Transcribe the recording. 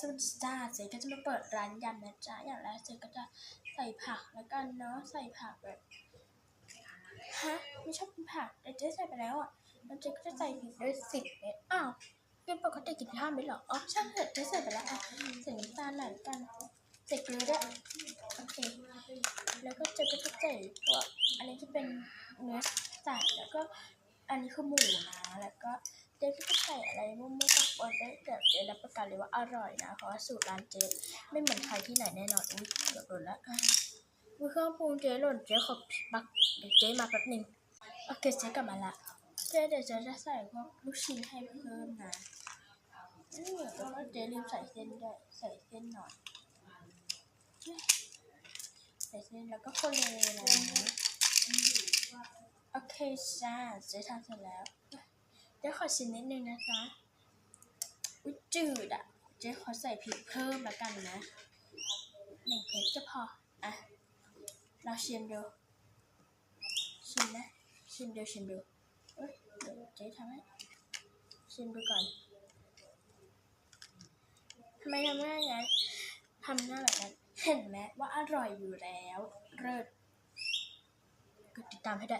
สวัสดีจ้าเจ๊ก็จะมาเปิดร้านยำนะจ๊ะอย่างแรกเจ๊ก็จะใส่ผักแล้วกันเนาะใส่ผักแบบฮะไม่ชอบกินผักแต่เจ๊ใส่ไปแล้วอะแล้วเจ๊ก็จะใส่พริกด้วยสิบเม็ดอ้าวกินปกติกินห้าเม็ดเหรออ๋อช่างเถอะเจ๊ใส่ไปแล้วอะใส่น้ำตาลหน่อยกันใส่เกลือด้วยโอเคแล้วก็เจ๊ก็จะใส่พวกอันนี้จะเป็นเนื้อสัตว์แล้วก็อันนี้คือหมูนะแล้วก็ เจ๊ก็ใส่อะไรมั่วๆกับปนได้แต่เจ๊รับประกันเลยว่าอร่อยนะ เพราะว่าสูตรร้านเจ๊ไม่เหมือนใครที่ไหนแน่นอนอุ้ยเกือบหล่นละมือเครื่องปรุงเจ๊หล่นเจ๊ขอปักเดี๋ยวเจ๊มาแป๊บนึงโอเคเจ๊กลับมาละเจ๊เดี๋ยวเจ๊จะใส่พวกลูกชิ้นให้เพิ่มนะเอืมแล้วก็เจ๊ลืมใส่เส้นด้วยใส่เส้นหน่อยใส่เส้นแล้วก็คนเลยนะโอเคจ้าเจ๊ทำเสร็จแล้ว จ๊ขอชิมนิดนึงนะจ๊ะอุ้ยจืดอะ เจ๊ขอใส่พริกเพิ่มแล้วกันนะหนึ่งเม็ดก็พอ อะ เราชิมดู ชิมนะ ชิมดูชิมดูเอ้ยเดียวเจ๊ทำให้ชิมดูก่อนทำไมทำหน้าอย่างนั้นทำหน้าแบบนั้น เห็นไหมว่าอร่อยอยู่แล้ว เลิศกดติดตามให้ได้